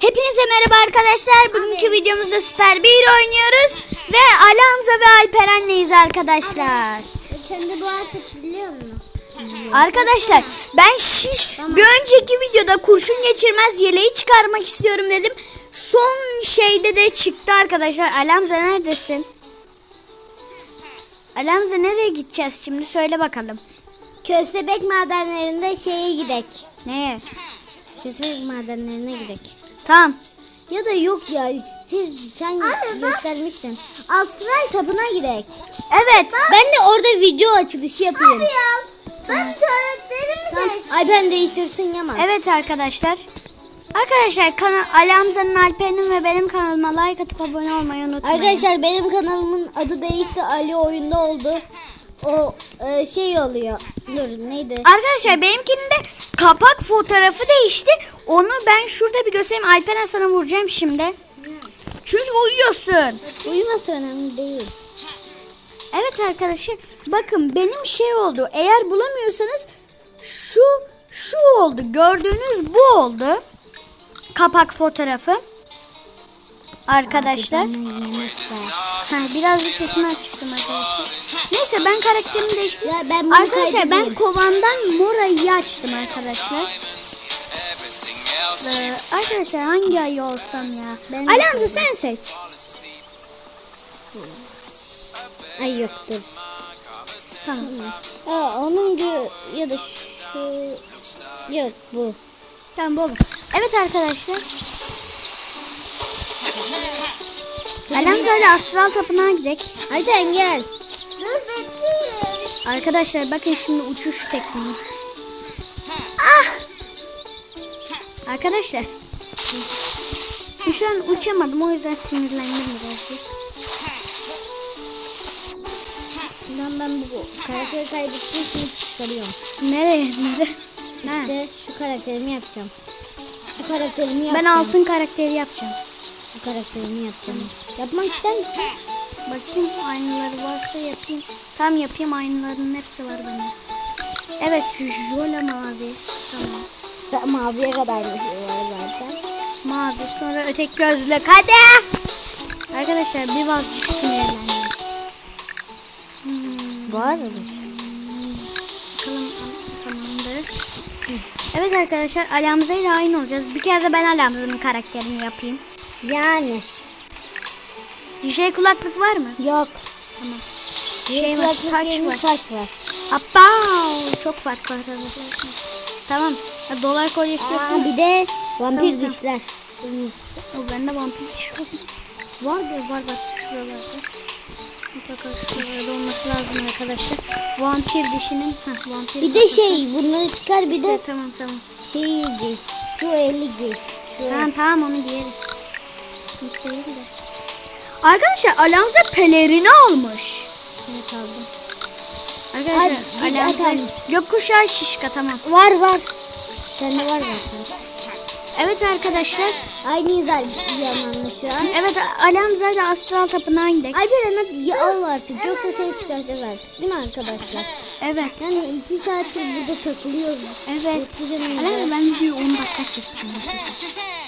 Hepinize merhaba arkadaşlar. Bugünkü videomuzda Süper 1 oynuyoruz. Ve Alamza ve Alperen'leyiz arkadaşlar. Kendi bu artık biliyor musun? Arkadaşlar ben şiş bir önceki videoda kurşun geçirmez yeleği çıkarmak istiyorum dedim. Son şeyde de çıktı arkadaşlar. Alamza neredesin? Alamza nereye gideceğiz şimdi söyle bakalım. Köstebek madenlerinde şeye gidek. Neye? Köstebek madenlerine gidek. Tamam. Ya da yok ya siz sen göstermiştin. Astral tapına gidek. Evet. Ben de orada video açılışı yapayım. Ben Tamam. Ay ben değiştirsin Yaman. Evet arkadaşlar. Arkadaşlar kanal Alamza'nın Alper'in ve benim kanalıma like atıp abone olmayı unutmayın. Arkadaşlar benim kanalımın adı değişti. Ali oyunda oldu. O e, şey oluyor. Dur neydi? Arkadaşlar benimkinin de kapak fotoğrafı değişti. Onu ben şurada bir göstereyim. Alperen sana vuracağım şimdi. Çünkü uyuyorsun. Uyuması önemli değil. Evet arkadaşlar bakın benim şey oldu. Eğer bulamıyorsanız şu şu oldu. Gördüğünüz bu oldu. Kapak fotoğrafı. Arkadaşlar. Ha, birazcık sesini açtım arkadaşlar. Neyse ben karakterimi değiştirdim. Ya ben arkadaşlar ben kovandan Mora'yı açtım arkadaşlar. Ee, arkadaşlar hangi ayı olsam ya? Ben- Alamza sen seç. Ay yoktur. Tamam. Aa, onun ya da şu yok bu. Tamam bu. Evet arkadaşlar. Alamza ile Astral Tapınağa gidelim. Ayten gel. Arkadaşlar bakın şimdi uçuş tekniği. Ah! Arkadaşlar. Şu an uçamadım o yüzden sinirlendim birazcık. Bundan ben bu karakteri kaybettiğim için çıkarıyorum. Nereye? Nerede? Ha. İşte şu karakterimi yapacağım. Bu karakterimi Ben yapacağım. altın karakteri yapacağım. Bu karakterimi yapacağım. Yapmak ister misin? Bakayım aynaları varsa yapayım. Tam yapayım aynaların hepsi var bende. Evet jöle mavi. Tamam. Sa- maviye kadar bir şey var zaten. Mavi sonra öteki gözlük hadi. Arkadaşlar bir vazgeçtik sinirlendim. Hmm, Var mı? bakalım tamamdır. Evet arkadaşlar Alamza ile aynı olacağız. Bir kere de ben Alamza'nın karakterini yapayım. Yani. DJ kulaklık var mı? Yok. Tamam. Şey Şey var, taç var. Saç var. Appa! Çok farklı arkadaşlar. Tamam. Ha, dolar kolyesi yok Aa, bir de vampir Tamam, dişler. O bende vampir dişi yok. Var da var bak şuralarda. Mutlaka şuralarda olması lazım arkadaşlar. Vampir dişinin. Heh, vampir Bir de şey bunları çıkar bir İşte, de tamam tamam. şey giy. Şu eli giy. Tamam tamam onu giyeriz. Değil de. Arkadaşlar Alamza pelerini almış. Evet aldım. Arkadaşlar Hadi, Alamza atalım. gökkuşağı şişka tamam. Var var. Sende var zaten. Evet arkadaşlar. Aynıyız Yaman'la şu an. Evet Alamza ile Astral Tapınağa gidelim. Ay bir an ya al artık yoksa seni çıkaracağız artık. Değil mi arkadaşlar? Evet. Yani iki saattir burada takılıyoruz. Evet. Alamza ben videoyu 10 dakika çekeceğim. bu sefer.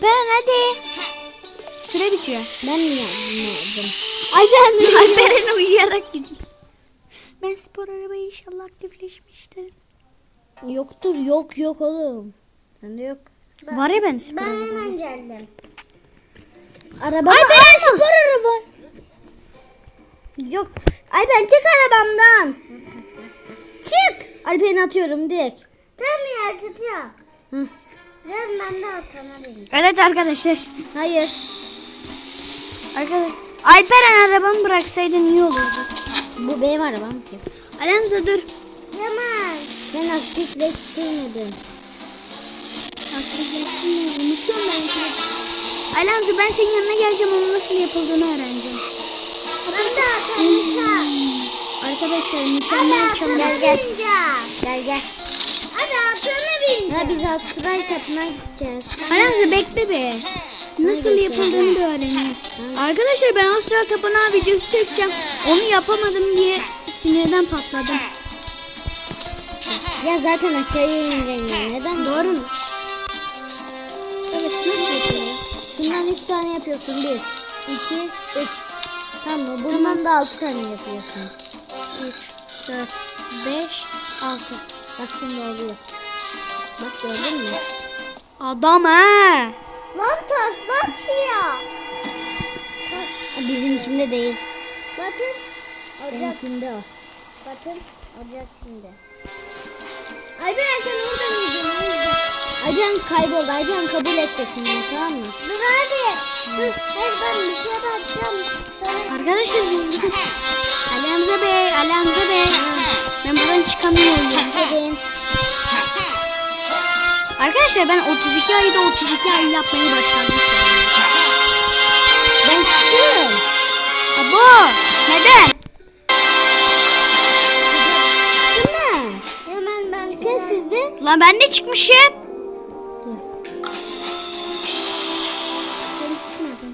Alperen hadi. Süre bitiyor. Ben mi yapmadım? Ay ben Alperen uyuyarak gidiyor. Ben spor arabayı inşallah aktifleşmiştir. Yoktur yok yok oğlum. Sende yok. Var ya ben spor araba. hemen geldim. Araba Ay ben spor araba. Yok. Ay ben çık arabamdan. Çık. Ben atıyorum direkt. Tamam ya çıkıyorum. Hı. Ben de. Evet arkadaşlar. Hayır. Arkadaşlar. Alperen arabamı bıraksaydın iyi olurdu. Bu benim arabam ki. Alamza dur. Yaman. Sen aktifleştirmedin. Aktifleştim ya. Unutuyorum belki. de. Alamza ben senin yanına geleceğim. Onun nasıl yapıldığını öğreneceğim. Ben de atamayacağım. Arkadaşlar mükemmel çalım. Gel gel. Gel gel. Ya biz astral tapına gideceğiz. Alamza bekle be. Nasıl yapıldığını da öğreneyim. Arkadaşlar ben Astral Tapınağı videosu çekeceğim. Onu yapamadım diye sinirden patladım. Ya zaten aşağıya ineceksin ya. Neden? Doğru mu? Evet nasıl yapıyorsun? Bundan üç tane yapıyorsun. Bir, iki, üç. Tamam mı? Bundan da altı tane yapıyorsun. 3, 4, 5, 6. Bak şimdi oluyor. Bak gördün mü? Adam ha. Lan taslak siyah. Bizimkinde değil. Bakın. Bizimkinde o. Bakın. Ocak şimdi. Ayben sen oradan yiyeceksin. Ayben kayboldu. Ayben kabul edeceksin bunu tamam mı? Dur hadi. Dur. Hayır ben bir şeye bakacağım. Arkadaşlar biz bizim Ali Hamza Bey, Ali Hamza Bey. Ben buradan çıkamıyorum. Gidin. Arkadaşlar ben 32 ayda 32 ay yapmayı başardım. Ben çıkıyorum. Abo neden? Hemen. Ben Çıkın siz de. Lan ben de çıkmışım.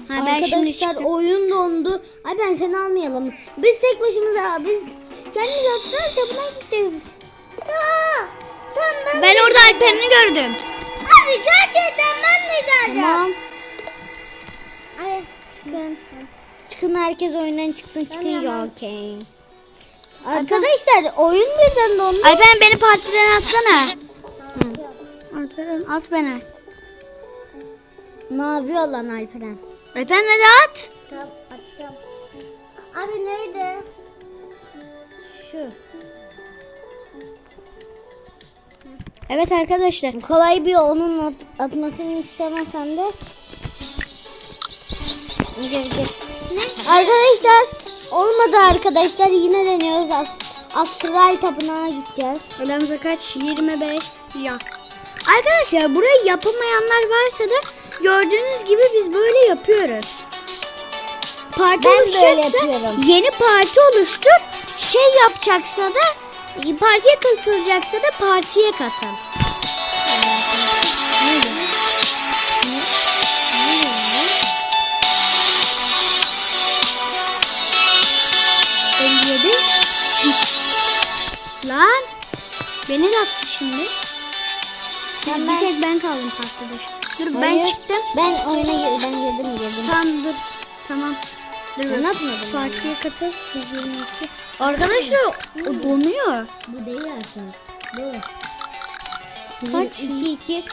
Ha, ben şimdi Arkadaşlar çıktım. oyun dondu. Ay ben seni almayalım. Biz tek başımıza biz kendimiz atlar çabına gideceğiz. Ya, tamam ben, Ben orada Alper'ini gördüm. Abi gerçekten ben de geleceğim. Tamam. Ay çıkın. Çıkın herkes oyundan çıksın çıkınca okey. Arkadaşlar oyun birden dondu. Alper beni partiden atsana. Alperen at beni. Mavi olan Alperen. Alper hadi at. Tamam atacağım. Abi neydi? Şu. Evet arkadaşlar. Kolay bir onun at- atmasını istemesen de. Arkadaşlar olmadı arkadaşlar yine deniyoruz. As Astral tapınağa gideceğiz. Aramıza kaç? 25. Ya. Arkadaşlar burayı yapamayanlar varsa da gördüğünüz gibi biz böyle yapıyoruz. Parti Ben oluşacaksa yeni parti oluştur. Şey yapacaksa da partiye katılacaksa da partiye katıl. 57 Lan beni de attı şimdi. Ben- bir ben- tek ben kaldım partide. Dur ben Hayır, çıktım. Ben oyuna gir ben girdim girdim. Tamam dur. Tamam. Dur. Ben atmadım. Partiye katıl. 122. Arkadaşlar o donuyor. Bu değil aslında. Bu. Kaç? 2 2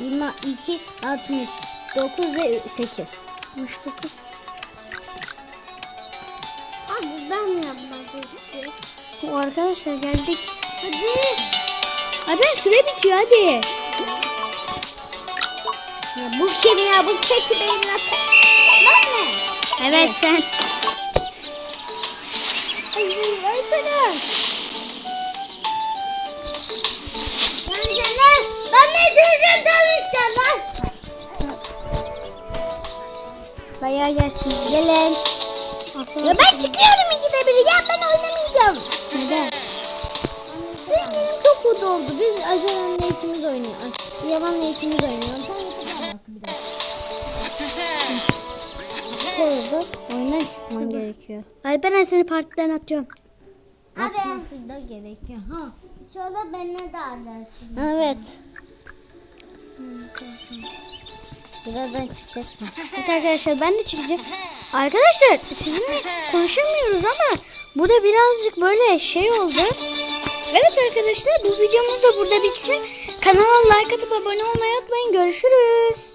22 69 ve 8. 69. Abi ben istiyorum. O arkadaşlar geldik. Hadi. Ben süre bitiyor hadi. Ya bu kim ya? Bu keçi benim lafı. Ben mi? Evet sen. bana. Ben seni. Ben ne diyeceğim tanışacağım lan. Bayağı gelsin. Gelin. Ya ben çıkıyorum ikide bir. Ya ben oynamayacağım. Neden? Benim çok kötü oldu. Biz Ajan'la ikimiz oynuyoruz. Yaman'la ikimiz oynuyoruz. Sen yeter bak bir. Oldu. Oyundan çıkman gerekiyor. Alperen seni partiden atıyorum. Abi da gerekiyor. Ha. Şöyle benimle de alarsın. Evet. Birazdan çıkacaksın. Evet arkadaşlar ben de çıkacağım. Arkadaşlar sizinle konuşamıyoruz ama burada birazcık böyle şey oldu. Evet arkadaşlar bu videomuz da burada bitsin. Kanala like atıp abone olmayı unutmayın. Görüşürüz.